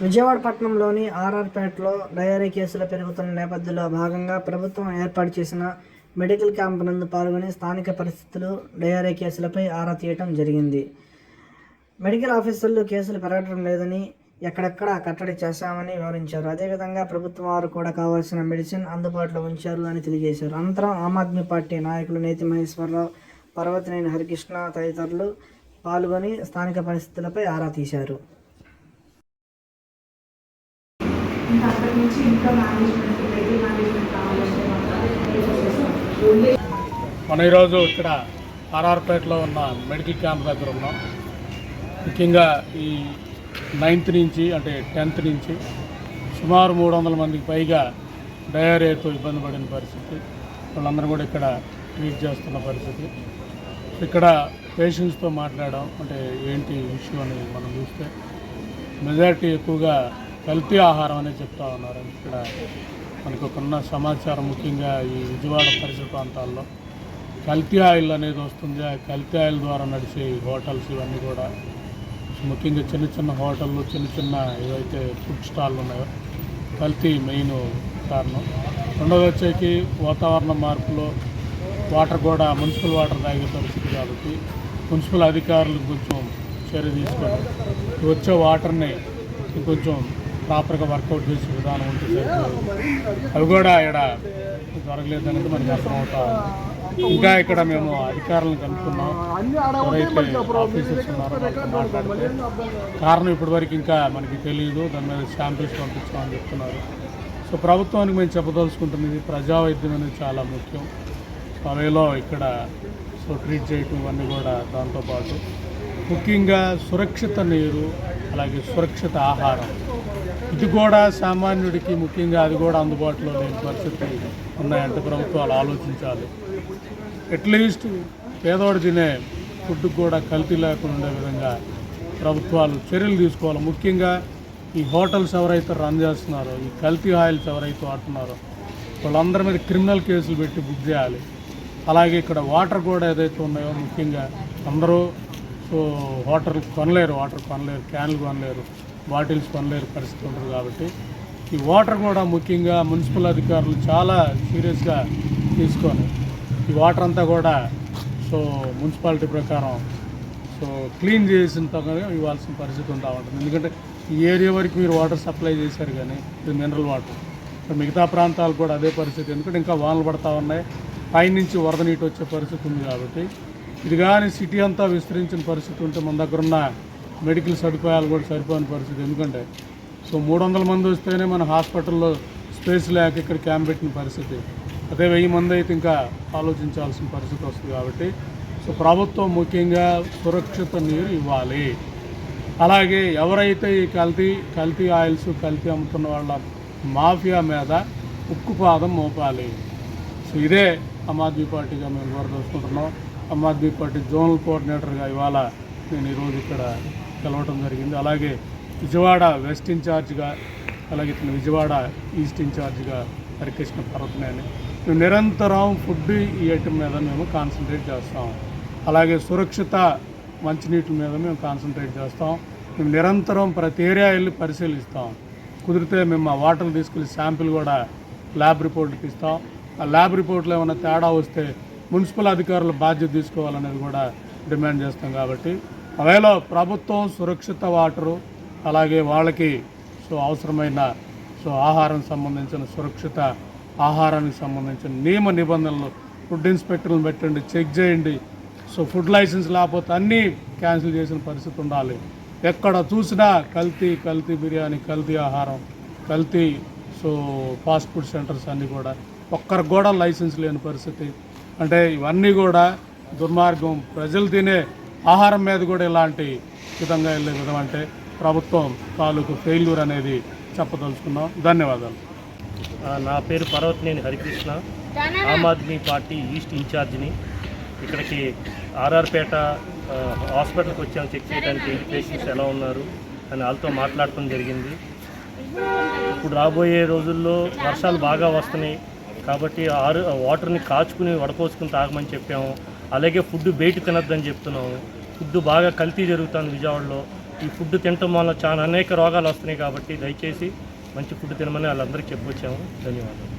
విజయవాడ పట్టణంలోని ఆర్ఆర్పేటలో డయారీ కేసులు పెరుగుతున్న నేపథ్యంలో భాగంగా ప్రభుత్వం ఏర్పాటు చేసిన మెడికల్ క్యాంప్ నందు పాల్గొని స్థానిక పరిస్థితులు డయారీ కేసులపై ఆరా తీయటం జరిగింది. మెడికల్ ఆఫీసర్లు కేసులు పెరగడం లేదని ఎక్కడెక్కడ కట్టడి చేశామని వివరించారు. అదేవిధంగా ప్రభుత్వం వారు కూడా కావాల్సిన మెడిసిన్ అందుబాటులో ఉంచారు అని తెలియజేశారు. అనంతరం ఆమ్ ఆద్మీ పార్టీ నాయకులు నేతి మహేశ్వరరావు పర్వతనేని హరికృష్ణ తదితరులు పాల్గొని స్థానిక పరిస్థితులపై ఆరా తీశారు. ఇంకా అక్కడి నుంచి ఇంకా మేనేజ్మెంట్ మెడికల్ మేనేజ్మెంట్ కావాలంటే మనం ఈరోజు ఇక్కడ ఆర్ఆర్పేటలో ఉన్న మెడికల్ క్యాంప్ దగ్గర ఉన్నాం. ముఖ్యంగా ఈ నైన్త్ నుంచి అంటే టెన్త్ నుంచి సుమారు మూడు వందల మందికి పైగా డయేరియాతో ఇబ్బంది పడిన పరిస్థితి. వాళ్ళందరూ కూడా ఇక్కడ ట్రీట్ చేస్తున్న పరిస్థితి. ఇక్కడ పేషెంట్స్తో మాట్లాడడం అంటే ఏంటి ఇష్యూ అనేది మనం చూస్తే మెజారిటీ ఎక్కువగా కల్తీ ఆహారం అనేది చెప్తా ఉన్నారు. ఇక్కడ మనకు ఒక సమాచారం ముఖ్యంగా ఈ విజయవాడ పరిసర ప్రాంతాల్లో కల్తీ ఆయిల్ అనేది వస్తుంది. ఆ కల్తీ ఆయిల్ ద్వారా నడిచే హోటల్స్ ఇవన్నీ కూడా ముఖ్యంగా చిన్న చిన్న హోటళ్ళు చిన్న చిన్న ఏవైతే ఫుడ్ స్టాళ్ళు ఉన్నాయో కల్తీ మెయిన్ కారణం. రెండవది వచ్చేకి వాతావరణ మార్పులో వాటర్ కూడా మున్సిపల్ వాటర్ తాగే పరిస్థితి కాబట్టి మున్సిపల్ అధికారులు కొంచెం చర్య తీసుకొని వచ్చే వాటర్ని కొంచెం ప్రాపర్గా వర్కౌట్ చేసే విధానం ఉంటే సరిపోదు. అవి కూడా ఇక్కడ జరగలేదు అనేది మనకి అర్థమవుతా ఇంకా ఇక్కడ మేము అధికారులను కనుక్కున్నాం. ఎవరైతే ఆఫీసర్స్ ఉన్నారో వాళ్ళతో మాట్లాడితే కారణం ఇప్పటివరకు ఇంకా మనకి తెలియదు దాని మీద శాంపిల్స్ పంపించామని చెప్తున్నారు. సో ప్రభుత్వానికి మేము చెప్పదలుచుకుంటున్నది ప్రజా వైద్యం అనేది చాలా ముఖ్యం. అవేలో ఇక్కడ సో ట్రీట్ చేయటం ఇవన్నీ కూడా దాంతోపాటు. ముఖ్యంగా సురక్షిత నీరు అలాగే సురక్షిత ఆహారం. ఇది కూడా సామాన్యుడికి ముఖ్యంగా అది కూడా అందుబాటులో లేని పరిస్థితి ఉన్నాయంటే ప్రభుత్వాలు ఆలోచించాలి. అట్లీస్ట్ పేదవాడు తినే ఫుడ్ కూడా కల్తీ లేకుండా ఉండే విధంగా ప్రభుత్వాలు చర్యలు తీసుకోవాలి. ముఖ్యంగా ఈ హోటల్స్ ఎవరైతే రన్ చేస్తున్నారో ఈ కల్తీ ఆయిల్స్ ఎవరైతే వాడుతున్నారో వాళ్ళందరి మీద క్రిమినల్ కేసులు పెట్టి బుక్ చేయాలి. అలాగే ఇక్కడ వాటర్ కూడా ఏదైతే ఉన్నాయో ముఖ్యంగా అందరూ సో వాటర్ కొనలేరు వాటర్ కొనలేరు క్యాన్లు కొనలేరు. బాటిల్స్ కొనలేరు పరిస్థితి ఉంటుంది కాబట్టి ఈ వాటర్ కూడా ముఖ్యంగా మున్సిపల్ అధికారులు చాలా సీరియస్గా తీసుకొని ఈ వాటర్ అంతా కూడా సో మున్సిపాలిటీ ప్రకారం సో క్లీన్ చేసిన తగ్గ ఇవ్వాల్సిన పరిస్థితి ఉంటా ఉంటుంది. ఎందుకంటే ఈ ఏరియా వరకు మీరు వాటర్ సప్లై చేశారు కానీ ఇది మినరల్ వాటర్. మిగతా ప్రాంతాలు కూడా అదే పరిస్థితి. ఎందుకంటే ఇంకా వానలు పడతా ఉన్నాయి. పైనుంచి వరద నీటి వచ్చే పరిస్థితి ఉంది కాబట్టి. ఇది కానీ సిటీ అంతా విస్తరించిన పరిస్థితి ఉంటే మన దగ్గర ఉన్న మెడికల్ సదుపాయాలు కూడా సరిపోని పరిస్థితి. ఎందుకంటే సో మూడు వందల మంది వస్తేనే మన హాస్పిటల్లో స్పేస్ లేక ఇక్కడ క్యాంప్ పెట్టిన పరిస్థితి. అదే వెయ్యి మంది అయితే ఇంకా ఆలోచించాల్సిన పరిస్థితి వస్తుంది కాబట్టి సో ప్రభుత్వం ముఖ్యంగా సురక్షిత నీరు ఇవ్వాలి. అలాగే ఎవరైతే ఈ కల్తీ కల్తీ ఆయిల్స్ కల్తీ అమ్ముతున్న వాళ్ళ మాఫియా మీద ఉక్కుపాదం మోపాలి. సో ఇదే ఆమ్ ఆద్మీ పార్టీగా మేము కోరదలుచుకుంటున్నాం. ఆమ్ ఆద్మీ పార్టీ జోనల్ కోఆర్డినేటర్గా ఇవాళ నేను ఈరోజు ఇక్కడ కలవటం జరిగింది. అలాగే విజయవాడ వెస్ట్ ఇన్ఛార్జ్గా అలాగే ఇతను విజయవాడ ఈస్ట్ ఇన్ఛార్జ్గా హరికృష్ణ పర్వతనేని. మేము నిరంతరం ఫుడ్ ఈ ఐటమ్ మీద మేము కాన్సన్ట్రేట్ చేస్తాం. అలాగే సురక్షిత మంచినీటి మీద మేము కాన్సన్ట్రేట్ చేస్తాం. మేము నిరంతరం ప్రతి ఏరియా వెళ్ళి పరిశీలిస్తాం. కుదిరితే మేము ఆ వాటర్ తీసుకెళ్ళి శాంపిల్ కూడా ల్యాబ్ రిపోర్ట్కి ఇస్తాం. ఆ ల్యాబ్ రిపోర్ట్లో ఏమైనా తేడా వస్తే మున్సిపల్ అధికారులు బాధ్యత తీసుకోవాలనేది కూడా డిమాండ్ చేస్తాం కాబట్టి అవేలో ప్రభుత్వం సురక్షిత వాటరు అలాగే వాళ్ళకి సో అవసరమైన సో ఆహారం సంబంధించిన సురక్షిత ఆహారానికి సంబంధించిన నియమ నిబంధనలు ఫుడ్ ఇన్స్పెక్టర్లను పెట్టండి చెక్ చేయండి. సో ఫుడ్ లైసెన్స్ లేకపోతే అన్నీ క్యాన్సిల్ చేసిన పరిస్థితి ఉండాలి. ఎక్కడ చూసినా కల్తీ కల్తీ బిర్యానీ కల్తీ ఆహారం కల్తీ సో ఫాస్ట్ ఫుడ్ సెంటర్స్ అన్నీ కూడా. ఒక్కరికి కూడా లైసెన్స్ లేని పరిస్థితి. అంటే ఇవన్నీ కూడా దుర్మార్గం. ప్రజలు తినే ఆహారం మీద కూడా ఇలాంటి విధంగా వెళ్ళే విధం అంటే ప్రభుత్వం తాలూకు ఫెయిల్యూర్ అనేది చెప్పదలుచుకున్నాం. ధన్యవాదాలు. నా పేరు పర్వతనేని హరికృష్ణ. ఆమ్ ఆద్మీ పార్టీ ఈస్ట్ ఇన్ఛార్జిని. ఇక్కడికి ఆర్ఆర్పేట హాస్పిటల్కి వచ్చాము చెక్ చేయడానికి పేషెంట్స్ ఎలా ఉన్నారు అని వాళ్ళతో మాట్లాడటం జరిగింది. ఇప్పుడు రాబోయే రోజుల్లో వర్షాలు బాగా వస్తున్నాయి. కాబట్టి ఆరు వాటర్ని కాచుకుని వడపోసుకుని తాగమని చెప్పాము. అలాగే ఫుడ్ బయట తినొద్దని చెప్తున్నాము ఫుడ్ బాగా కల్తీ జరుగుతుంది విజయవాడలో. ఈ ఫుడ్ తినటం వల్ల చాలా అనేక రోగాలు వస్తున్నాయి కాబట్టి దయచేసి మంచి ఫుడ్ తినమని వాళ్ళందరికీ చెప్పొచ్చాము. ధన్యవాదాలు.